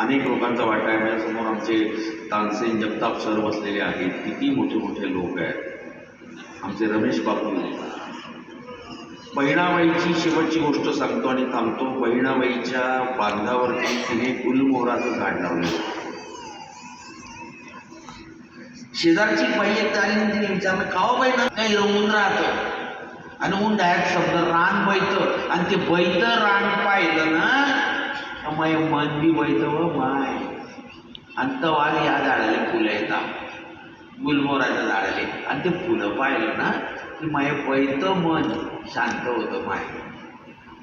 अनेक लोकांचा वाटा आहे. माझ्यासमोर आमचे तानसेन जगताप सर बसलेले आहेत. किती मोठे मोठे लोक आहेत. आमचे रमेश बापू. बहिणाबाईची शेवटची गोष्ट सांगतो आणि थांबतो. बहिणाबाईच्या बांधावरती तिने गुलमोहराचं झाड लावलं. शेजारची बाई एक आली आणि तिने विचारलं खावा हो बाई ना काही रंगून राहतं. आणि ऊन डायरेक्ट शब्द रान बैत. आणि ते बैत रान पाहिलं ना मग मन बी बैत माय माय अंतवाल या झाडाला फुलं येतात गुलमोराच्या झाडाले आणि ते फुलं पाहिलं ना की माय वैत मन शांत होतं माय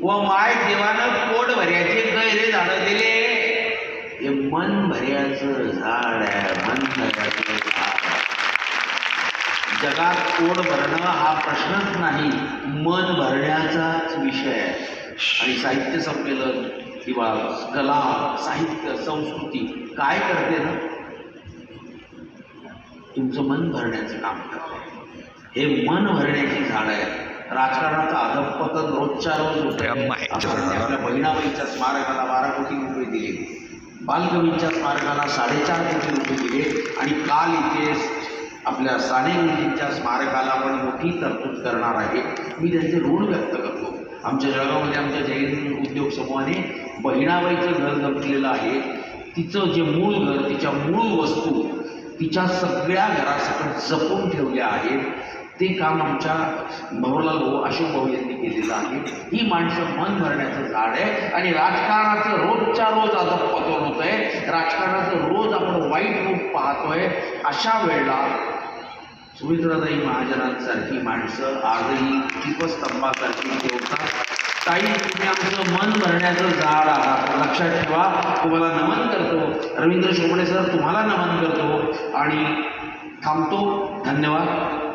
व माय देवानं पोट भर्याचे गैरे झाडं दिले। हे मन भर्याचं झाड आहे मन भर्याचं झाड जगात पोट भरणं हा प्रश्नच नाही मन भरण्याचाच विषय आहे. आणि साहित्य संमेलन किंवा कला साहित्य संस्कृती काय करते ना? तुमचं मन भरण्याचं काम करते. हे मन भरण्याची झाड आहे राजकारणाचं अधपतन रोजच्या रोज आपल्या बहिणाबाईच्या स्मारकाला बारा कोटी रुपये दिले. बालकवींच्या स्मारकाला साडेचार कोटी रुपये दिले. आणि काल इथे आपल्या साने गुरुजींच्या स्मारकाला पण मोठी तरतूद करणार आहे. मी त्यांचे ऋण व्यक्त करतो. आमच्या जळगावमध्ये आमच्या जैन उद्योग समूहाने बहिणाबाईचं घर जपलेलं आहे. तिचं जे मूळ घर तिच्या मूळ वस्तू तिच्या सगळ्या घरासकट जपून ठेवल्या आहेत. ते काम आमच्या भवरलाल भाऊ अशोक भाऊ यांनी केलेलं आहे. ही माणसं मन भरण्याचं झाड आहे आणि राजकारणाचं रोजच्या रोज आता पतन होत आहे. राजकारणाचं रोज आपण वाईट रूप पाहतोय. अशा वेळेला सुमित्राताई महाजनांसारखी माणसं आजही दीपस्तंभासारखी ठेवतात ताई तुम्ही आमचं मन भरण्याचं जाड आहात. लक्षात ठेवा तुम्हाला नमन करतो. रवींद्र शोभणे सर तुम्हाला नमन करतो. आणि थांबतो. धन्यवाद.